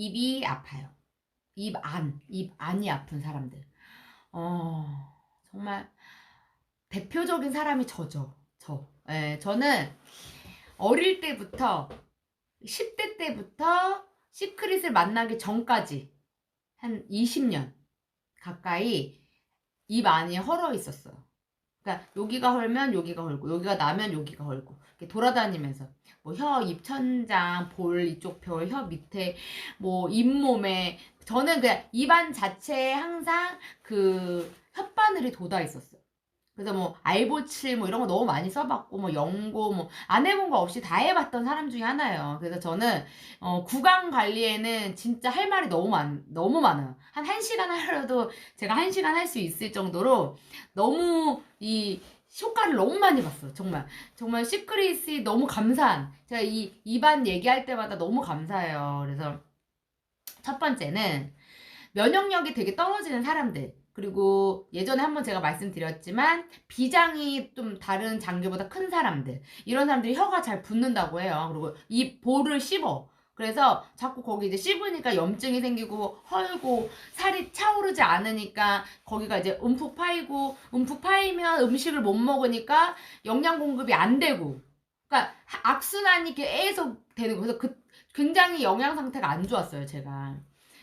입이 아파요. 입 안, 입 안이 아픈 사람들. 어, 정말 대표적인 사람이 저죠. 저. 예, 저는 어릴 때부터 10대 때부터 시크릿을 만나기 전까지 한 20년 가까이 입 안이 헐어 있었어요. 그러니까 여기가 헐면 여기가 헐고 여기가 나면 여기가 헐고 돌아다니면서 뭐 혀 입천장 볼 이쪽 별 혀 밑에 뭐 잇몸에 저는 그냥 입안 자체에 항상 그 혓바늘이 돋아 있었어요. 그래서 뭐 알보칠 뭐 이런 거 너무 많이 써봤고 뭐 연고 뭐 안 해본 거 없이 다 해봤던 사람 중에 하나예요. 그래서 저는 어, 구강 관리에는 진짜 할 말이 너무 많 너무 많아요. 한 1시간 하려도 제가 1시간 할 수 있을 정도로 너무 이 효과를 너무 많이 봤어요. 정말 정말 시크릿이 너무 감사한 제가 이 입안 얘기할 때마다 너무 감사해요. 그래서 첫 번째는 면역력이 되게 떨어지는 사람들 그리고 예전에 한번 제가 말씀드렸지만 비장이 좀 다른 장기보다 큰 사람들 이런 사람들이 혀가 잘 붙는다고 해요. 그리고 이 볼을 씹어. 그래서 자꾸 거기 이제 씹으니까 염증이 생기고 헐고 살이 차오르지 않으니까 거기가 이제 움푹 파이고 움푹 파이면 음식을 못 먹으니까 영양 공급이 안 되고 그러니까 하- 악순환이 계속 되는 거예요. 그래서 그 굉장히 영양 상태가 안 좋았어요, 제가.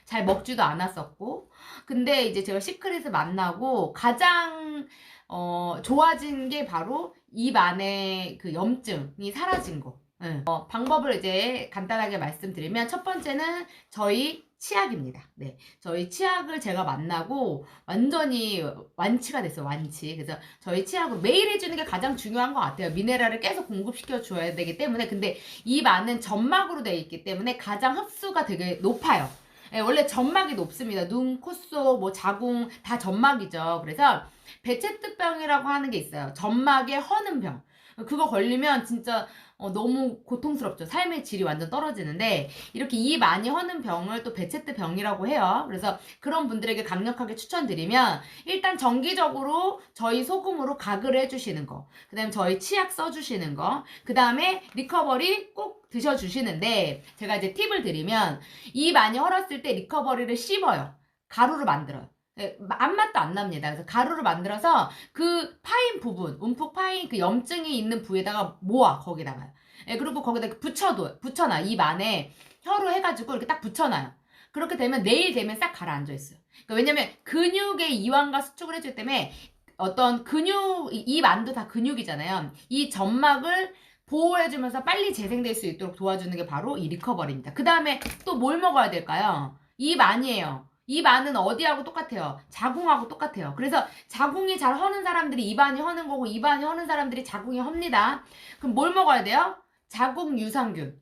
잘 먹지도 않았었고. 근데 이제 제가 시크릿을 만나고 가장 어, 좋아진 게 바로 입 안에 그 염증이 사라진 거. 예. 어, 방법을 이제 간단하게 말씀드리면 첫 번째는 저희 치약입니다. 네. 저희 치약을 제가 만나고 완전히 완치가 됐어요. 완치. 그래서 저희 치약을 매일 해주는 게 가장 중요한 것 같아요. 미네랄을 계속 공급시켜 줘야 되기 때문에. 근데 입 안은 점막으로 되어 있기 때문에 가장 흡수가 되게 높아요. 예, 원래 점막이 높습니다. 눈, 코 속, 뭐 자궁 다 점막이죠. 그래서 베체트병이라고 하는 게 있어요. 점막에 허는 병. 그거 걸리면 진짜 어, 너무 고통스럽죠. 삶의 질이 완전 떨어지는데 이렇게 입 많이 허는 병을 또 베체트 병이라고 해요. 그래서 그런 분들에게 강력하게 추천드리면 일단 정기적으로 저희 소금으로 가글 해주시는 거, 그다음에 저희 치약 써주시는 거, 그다음에 리커버리 꼭 드셔주시는데 제가 이제 팁을 드리면 입 많이 헐었을 때 리커버리를 씹어요. 가루를 만들어요. 예, 안맛도 안 납니다. 그래서 가루를 만들어서 그 파인 부분, 움푹 파인 그 염증이 있는 부위에다가 모아 거기다가요. 예, 그리고 거기다 붙여도 붙여놔 입 안에 혀로 해가지고 이렇게 딱 붙여놔요. 그렇게 되면 내일 되면 싹 가라앉아 있어요. 그러니까 왜냐면 근육의 이완과 수축을 해주기 때문에 어떤 근육 이- 입 안도 다 근육이잖아요. 이 점막을 보호해주면서 빨리 재생될 수 있도록 도와주는 게 바로 이 리커버리입니다. 그 다음에 또 뭘 먹어야 될까요? 입 안이에요. 입 안은 어디하고 똑같아요? 자궁하고 똑같아요. 그래서 자궁이 잘 허는 사람들이 입안이 허는 거고 입안이 허는 사람들이 자궁이 헙니다. 그럼 뭘 먹어야 돼요? 자궁 유산균,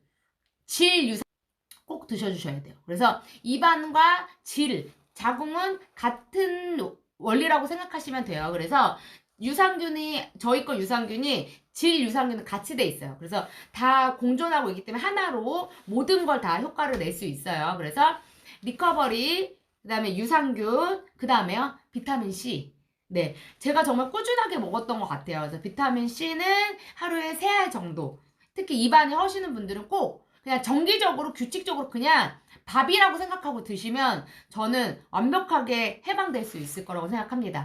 질 유산 꼭 드셔주셔야 돼요. 그래서 입안과 질, 자궁은 같은 원리라고 생각하시면 돼요. 그래서 유산균이 저희 거 유산균이 질 유산균은 같이 돼 있어요. 그래서 다 공존하고 있기 때문에 하나로 모든 걸 다 효과를 낼 수 있어요. 그래서 리커버리 그 다음에 유산균, 그 다음에요 비타민 C. 네, 제가 정말 꾸준하게 먹었던 것 같아요. 그래서 비타민 C는 하루에 세 알 정도. 특히 입안이 허시는 분들은 꼭 그냥 정기적으로 규칙적으로 그냥 밥이라고 생각하고 드시면 저는 완벽하게 해방될 수 있을 거라고 생각합니다.